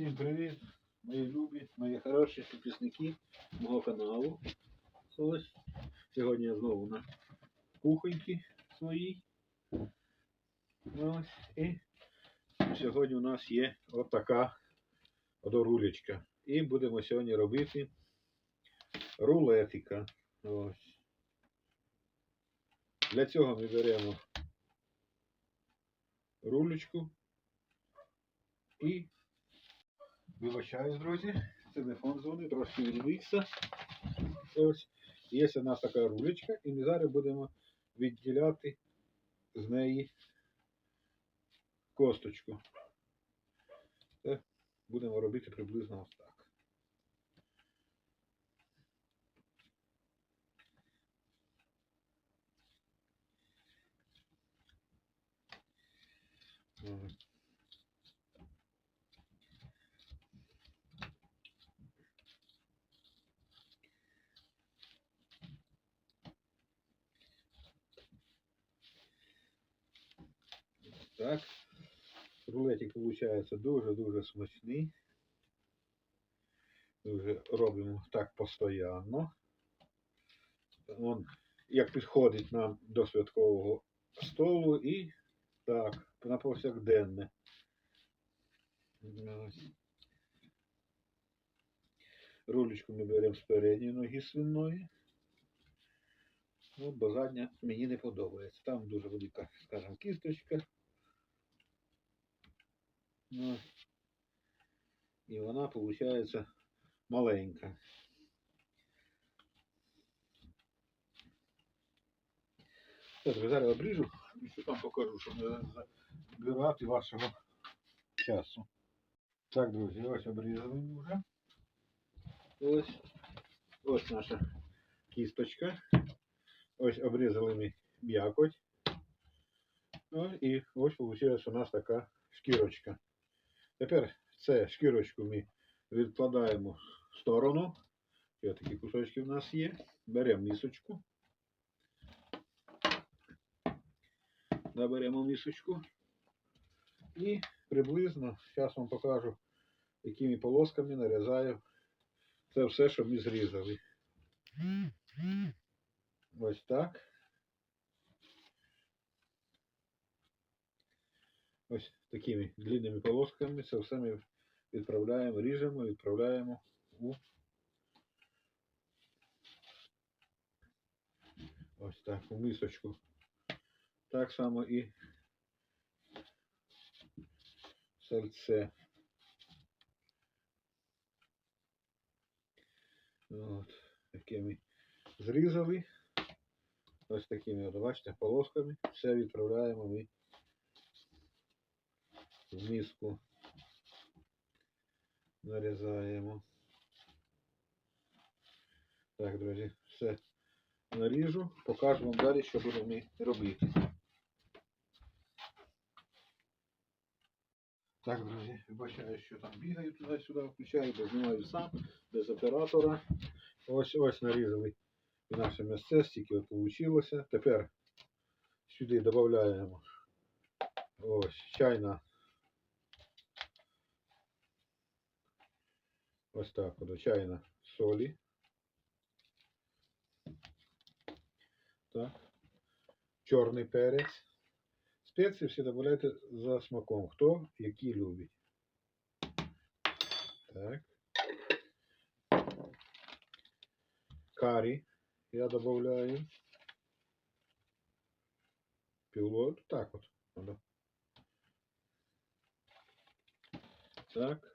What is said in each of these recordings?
Всім привіт, мої любі, мої хороші підписники мого каналу. Ось. Сьогодні я знову на кухоньці своїй. Ось. І сьогодні у нас є от така рулечка. І будемо сьогодні робити рулетика. Ось. Для цього ми беремо рулечку і Вибачаюсь, друзі, телефон дзвонить, трошки відвікся. Ось. Є у нас така рулечка, і ми зараз будемо відділяти з неї косточку. Це будемо робити приблизно ось так. Ось. Так. Рулетик получается дуже-дуже смачний. Вже робимо так постійно. Он як підходить нам до святкового столу і так, на повсякденне. Рулечку ми беремо з передньої ноги свиної. Ну, бо задня мені не подобається. Там дуже велика, скажімо, кісточка. Ну, і вона виходить маленька. Так, зараз обріжу і що там покажу, щоб не забирати вашого часу. Так, друзі, ось обрізали ми вже. Ось. Ось наша кісточка. Ось обрізали ми м'якоть. Ну, і ось вийшла у нас така шкірочка. Тепер це шкірочку ми відкладаємо в сторону. Ось такі кусочки в нас є. Беремо місочку. Наберемо місочку. І приблизно, зараз вам покажу, якими полосками нарізаю це все, що ми зрізали. Ось так. Ось такими длинними полосками це все ми відправляємо, ріжемо, відправляємо у ось так, у мисочку. Так само і сальце. От, таке зрізали. Ось такими, от, бачите, полосками. Все відправляємо ми в миску. Нарізаємо. Так, друзі, все наріжу. Покажу вам далі, що будемо робити. Так, друзі, вибачаю, що там бігаю туди-сюди, включаю, бо знімаю сам, без оператора. Ось ось нарізали і наше місце, стільки от вийшло. Тепер сюди додаємо ось чайна. Ось так, чайна солі. Так. Чорний перець. Спеції всі додавайте за смаком. Хто які любить. Так. Карі я добавляю. Піло. Так от. Так.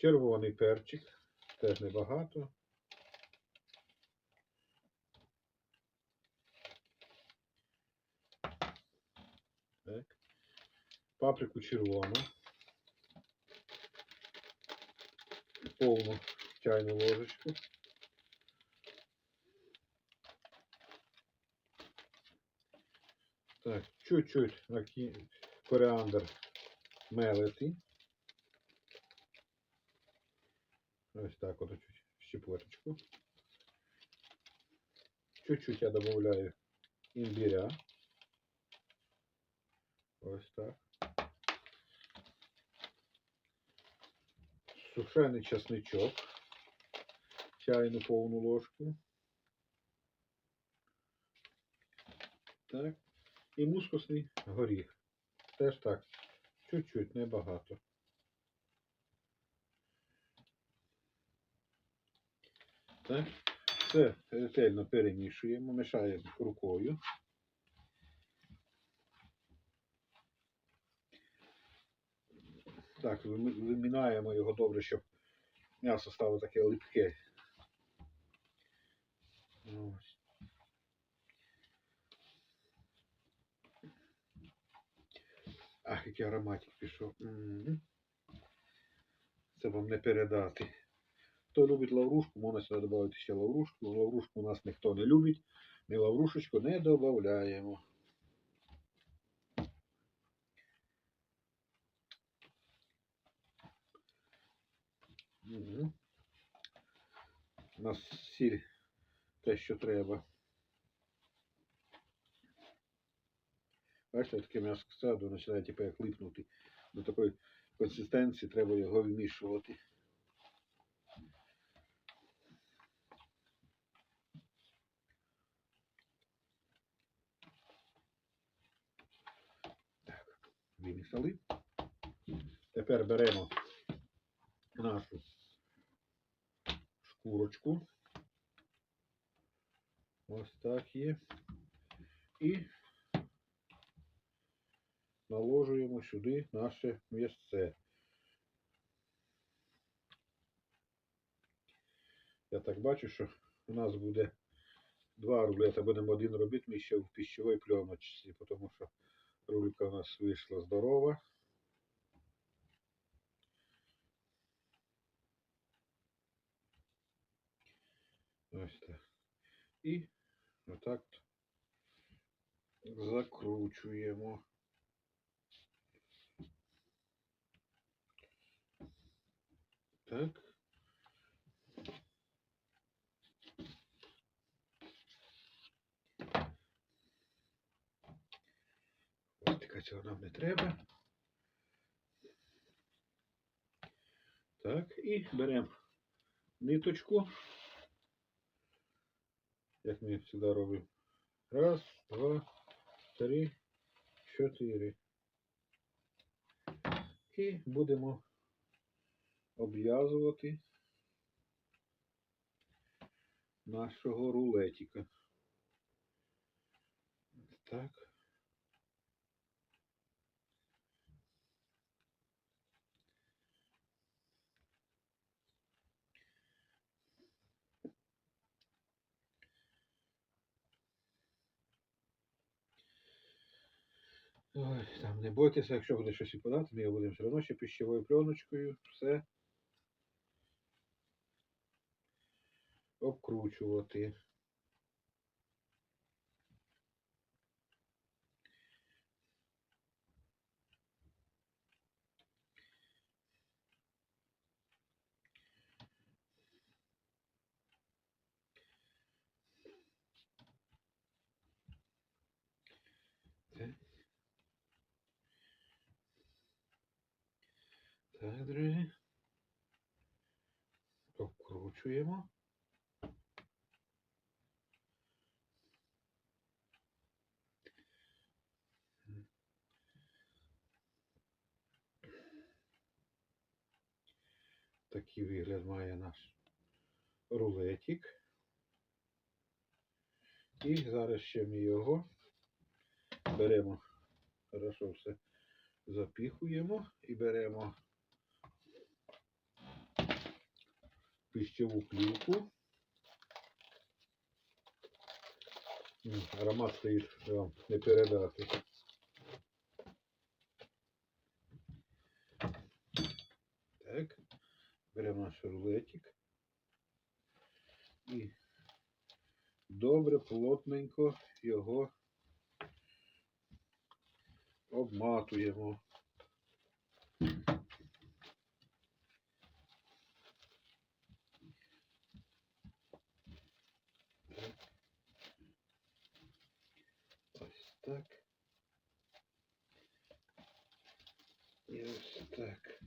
Червоний перчик. Теж небагато. Так. Паприку червону. Повну чайну ложечку. Так, чуть-чуть наки... коріандр мелити. Ось так вот чуть щепоточку. Чуть-чуть я добавляю имбиря. Ось так. сушений часничок, чайну повну ложку. Так. І мускусний горіх. Теж так. Чуть-чуть, небагато. Так. Все ретельно перемішуємо, мішаємо рукою. Так, вимінаємо його добре, щоб м'ясо стало таке липке. Ось. Ах, який ароматик пішов. Це вам не передати. Хто любить лаврушку, можна сюди додати ще лаврушку. Лаврушку у нас ніхто не любить. Ми лаврушечку не додаємо. Угу. У нас сіль те, що треба. Бачите, таке м'ясо саду починає типу, як липнути. До такої консистенції треба його вмішувати. Вимішали. Тепер беремо нашу шкурочку. Ось так є. І наложуємо сюди наше м'ясце. Я так бачу, що у нас буде два рулета. Будемо один робити ми ще в пищовій пленочці, тому що рулька у нас вийшла здорова. Ось так. І. Так. Цього нам не треба. Так, і беремо ниточку. Як ми завжди робимо. Раз, два, три, чотири. І будемо обв'язувати нашого рулетика. Так. Ой, там не бойтеся, якщо буде щось і подати, ми його будемо все одно ще пищевою пленочкою, все обкручувати. Так. Так, друзі. Обкручуємо. Такий вигляд має наш рулетик. І зараз ще ми його беремо, хорошо все запіхуємо і беремо пищеву плівку. Аромат стоїть вам не передати. Так, беремо наш рулетик і добре, плотненько його обматуємо. Так. Ось так. І ось так.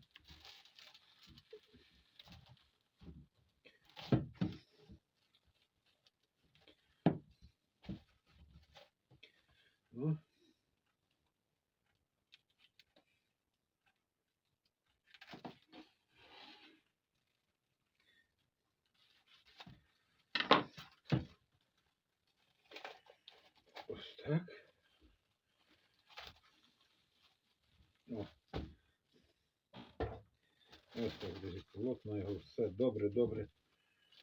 Так. О. Ось так, друзі, плотно його все добре, добре.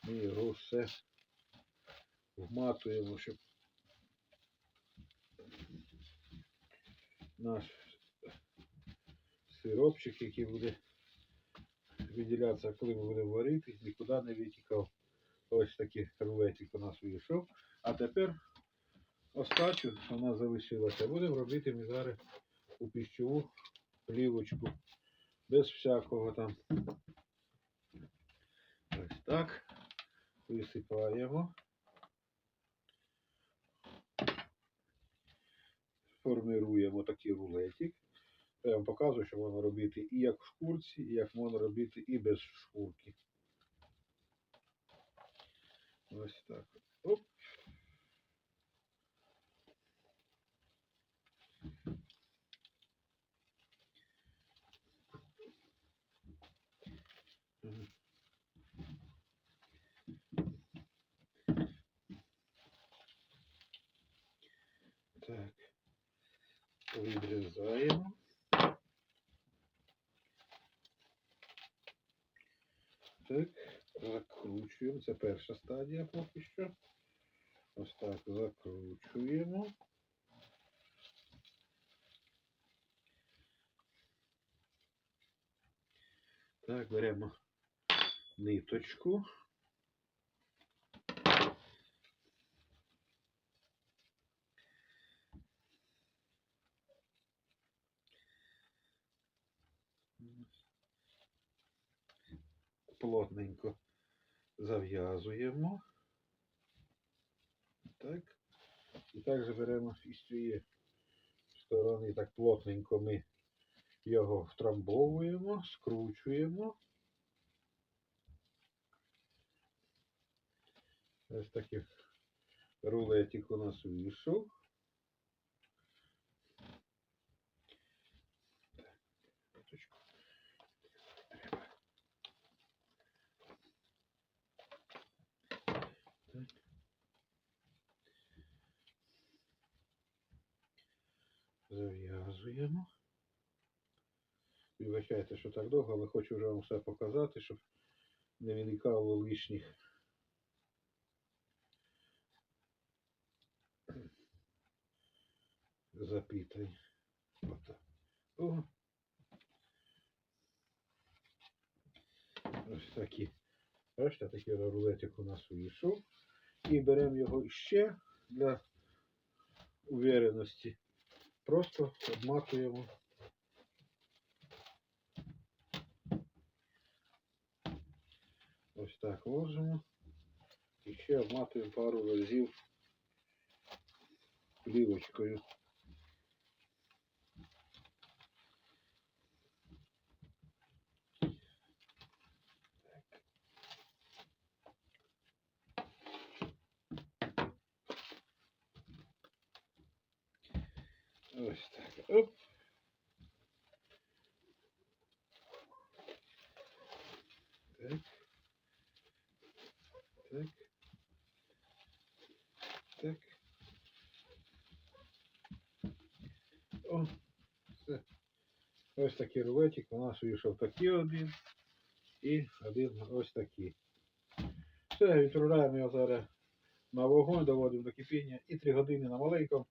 Ми його все вматуємо, щоб наш сиропчик, який буде виділятися, коли ми будемо варити, нікуди не витікав. Ось такий рулетик у нас вийшов. А тепер остачу, що у нас залишилося, будемо робити ми зараз у піщову плівочку. Без всякого там. Ось так. Висипаємо. Формируємо такий рулетик. Я вам показую, що можна робити і як в шкурці, і як можна робити і без шкурки. Ось так. Оп. Мгм. Так. Відрізаємо. Так, закручуємо. Це перша стадія поки що. Ось так закручуємо. Так, беремо ниточку. Плотненько зав'язуємо. Так. І також беремо із цієї сторони, так плотненько ми його втрамбовуємо, скручуємо. Ось такий рулетик у нас вийшов. Зав'язуємо. Вибачайте, що так довго, але хочу вже вам все показати, щоб не виникало лишніх. запітань. Отак. О. Ось такі. Бачите, такий рулетик у нас вийшов. І беремо його ще для увереності. Просто обматуємо. Ось так ложимо. І ще обматуємо пару разів плівочкою. Ось так. Оп. Так. Так. Так. О, все. Ось такий рулетик. У нас вийшов такий один. І один ось такий. Все, відправляємо його зараз на вогонь, доводимо до кипіння і 3 години на маленькому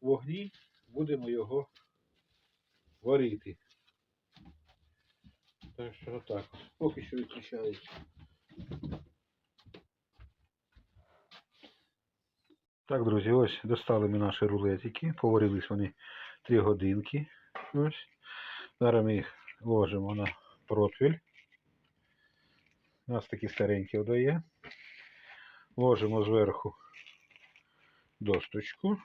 вогні будемо його варити. Так що отак. Поки що відключається. Так, друзі, ось достали ми наші рулетики. Поварились вони 3 годинки. Ось. Зараз ми їх ложимо на протвіль. У нас такі старенькі вдає. Ложимо зверху досточку.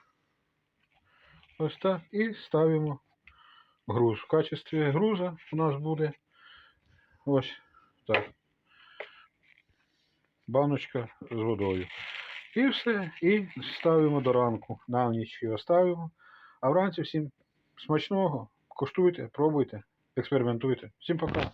Ось так. І ставимо груз. В качестві груза у нас буде ось так. Баночка з водою. І все. І ставимо до ранку. На ніч його ставимо. А вранці всім смачного. Коштуйте, пробуйте, експериментуйте. Всім пока.